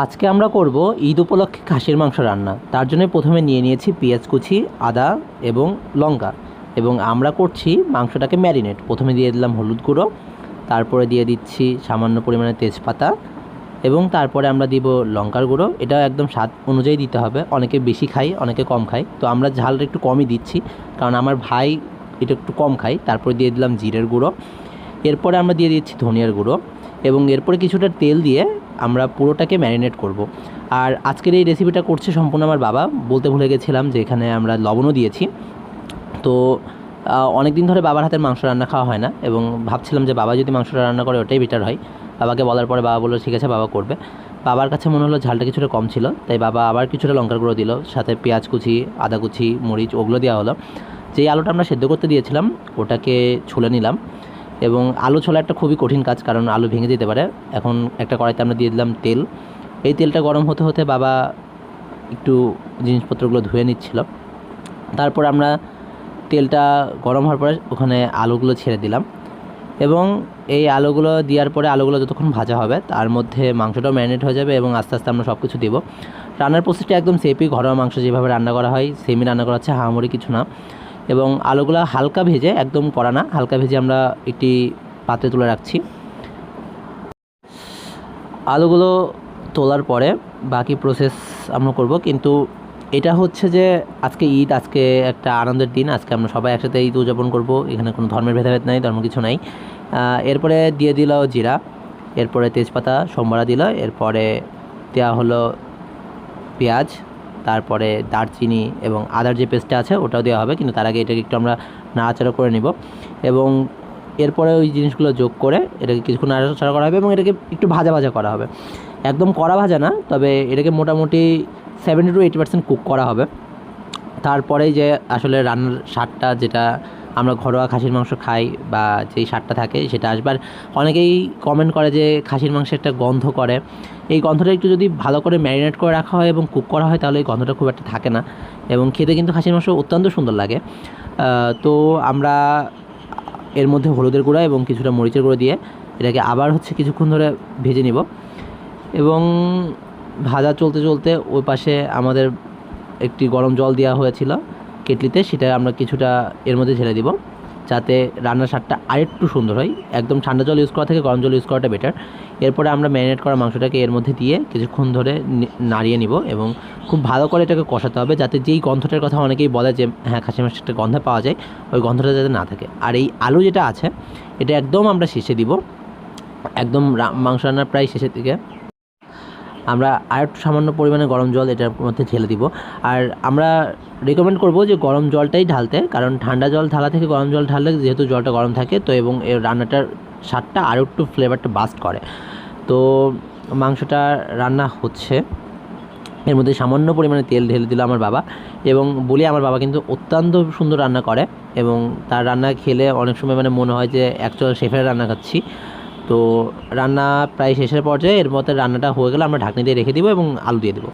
আজকে আমরা করব ঈদ উপলক্ষে খাসির মাংস রান্না। তার জন্য প্রথমে নিয়ে নিয়েছি পেঁয়াজ কুচি, আদা এবং লঙ্কা এবং আমরা করছি মাংসটাকে ম্যারিনেট। প্রথমে দিয়ে দিলাম হলুদ গুঁড়ো, তারপরে দিয়ে দিচ্ছি সামান্য পরিমাণে তেজপাতা এবং তারপরে আমরা দিব লঙ্কার গুঁড়ো। এটা একদম স্বাদ অনুযায়ী দিতে হবে। অনেকে বেশি খাই অনেকে কম খায়। তো আমরা ঝালটা একটু কমই দিচ্ছি কারণ আমার ভাই এটা একটু কম খাই তারপরে দিয়ে দিলাম জিরের গুঁড়ো। এরপরে আমরা দিয়ে দিচ্ছি ধনিয়ার গুঁড়ো এবং এরপরে কিছুটা তেল দিয়ে আমরা পুরোটাকে ম্যারিনেট করব। আর আজকের এই রেসিপিটা করছে সম্পূর্ণ আমার বাবা। বলতে ভুলে গেছিলাম যে এখানে আমরা লবণও দিয়েছি। তো অনেক দিন ধরে বাবার হাতের মাংস রান্না খাওয়া হয় না এবং ভাবছিলাম যে বাবা যদি মাংসটা রান্না করে ওটাই বেটার হয়। বাবাকে বলার পরে বাবা বলল, ঠিক আছে, বাবা করবে। বাবার কাছে মনে হলো ঝালটা কিছুটা কম ছিল, তাই বাবা আবার কিছুটা লঙ্কার গুঁড়ো দিল, সাথে পেঁয়াজ কুচি, আদা কুচি, মরিচ, ওগুলো দেওয়া হলো। যেই আলুটা আমরা সেদ্ধ করতে দিয়েছিলাম, ওটাকে ছুলে নিলাম। এবং আলু ছোলা একটা খুবই কঠিন কাজ, কারণ আলু ভেঙে যেতে পারে। এখন একটা কড়াইতে আমরা দিয়ে দিলাম তেল। এই তেলটা গরম হতে হতে বাবা একটু জিনিসপত্রগুলো ধুয়ে নিচ্ছিল। তারপর আমরা তেলটা গরম হওয়ার পরে ওখানে আলুগুলো ছেড়ে দিলাম। এবং এই আলুগুলো দেওয়ার পরে আলুগুলো যতক্ষণ ভাজা হবে, তার মধ্যে মাংসটাও ম্যারিনেট হয়ে যাবে এবং আস্তে আস্তে আমরা সব কিছু দেবো। রান্নার প্রসেসটা একদম সেপই ঘরোয়া মাংস যেভাবে রান্না করা হয় সেমই রান্না করা হচ্ছে হামামুড়ি কিছু না। এবং আলুগুলো হালকা ভেজে, একদম কড়া না, হালকা ভেজে আমরা একটি পাত্রে তুলে রাখছি। আলুগুলো তোলার পরে বাকি প্রসেস আমরা করব, কিন্তু এটা হচ্ছে যে আজকে ঈদ, আজকে একটা আনন্দের দিন, আজকে আমরা সবাই একসাথে ঈদ উদযাপন করব, এখানে কোনো ধর্মের ভেদাভেদ নাই, ধর্ম কিছু নাই। এরপরে দিয়ে দিল জিরা, এরপরে তেজপাতা, সোমবারা দিল, এরপরে দেওয়া হলো পেঁয়াজ তারপরে দারচিনি এবং আদার যে পেস্টটা আছে ওটাও দেওয়া হবে, কিন্তু তার আগে এটাকে একটু আমরা নাড়াচাড়া করে নিব। এবং এরপরে ওই জিনিসগুলো যোগ করে এটাকে কিছুক্ষণ নাড়াচাড়া করা হবে এবং এটাকে একটু ভাজা ভাজা করা হবে। একদম কড়া ভাজা না, তবে এটাকে মোটামুটি seventy to eighty percent cook করা হবে। তারপরেই যে আসলে রান্নার স্বাদটা যেটা আমরা ঘরোয়া খাসির মাংস খাই বা যেই সারটা থাকে সেটা আসবার অনেকেই কমেন্ট করে যে খাসির মাংসে একটা গন্ধ করে। এই গন্ধটা একটু যদি ভালো করে ম্যারিনেট করে রাখা হয় এবং কুক করা হয় তাহলে এই গন্ধটা খুব একটা থাকে না। এবং খেতে কিন্তু খাসির মাংস অত্যন্ত সুন্দর লাগে। তো আমরা এর মধ্যে হলুদের গুঁড়া এবং কিছুটা মরিচের গুঁড়ো দিয়ে এটাকে আবার হচ্ছে কিছুক্ষণ ধরে ভেজে নিব। এবং ভাজা চলতে চলতে ওই পাশে আমাদের একটি গরম জল দেওয়া হয়েছিল। কেটলিতে, সেটা আমরা কিছুটা এর মধ্যে ঢেলে দিব, যাতে রান্নার স্বাদটা আরেকটু সুন্দর হয়। একদম ঠান্ডা জল ইউজ করা থেকে গরম জল ইউজ করাটা বেটার এরপরে আমরা ম্যারিনেট করা মাংসটাকে এর মধ্যে দিয়ে কিছুক্ষণ ধরে নাড়িয়ে নিব এবং খুব ভালো করে এটাকে কষাতে হবে, যাতে যেই গন্ধটার কথা অনেকেই বলে যে হ্যাঁ খাসি মাংসের একটা গন্ধ পাওয়া যায় ওই গন্ধটা যাতে না থাকে। আর এই আলু যেটা আছে, এটা একদম আমরা শেষে দিব। একদম মাংস রান্নার প্রায় শেষের দিকে। আমরা আর একটু সামান্য পরিমাণে গরম জল এটার মধ্যে ঢেলে দিব। আর আমরা রেকমেন্ড করব যে গরম জলটাই ঢালতে, কারণ ঠান্ডা জল ঢালা থেকে গরম জল ঢাললে যেহেতু জলটা গরম থাকে, তো এবং এর রান্নাটার স্বাদটা আরও একটু ফ্লেভারটা বাস্ট করে। তো মাংসটা রান্না হচ্ছে। এর মধ্যে সামান্য পরিমাণে তেল ঢেলে দিল আমার বাবা এবং বলি আমার বাবা কিন্তু অত্যন্ত সুন্দর রান্না করে এবং তার রান্না খেলে অনেক সময় মানে মনে হয় যে অ্যাকচুয়াল শেফের রান্না খাচ্ছি। তো রান্না প্রায় শেষের পর্যায়ে এর মধ্যে রান্নাটা হয়ে গেলে আমরা ঢাকনি দিয়ে রেখে দেবো এবং আলু দিয়ে দেবো।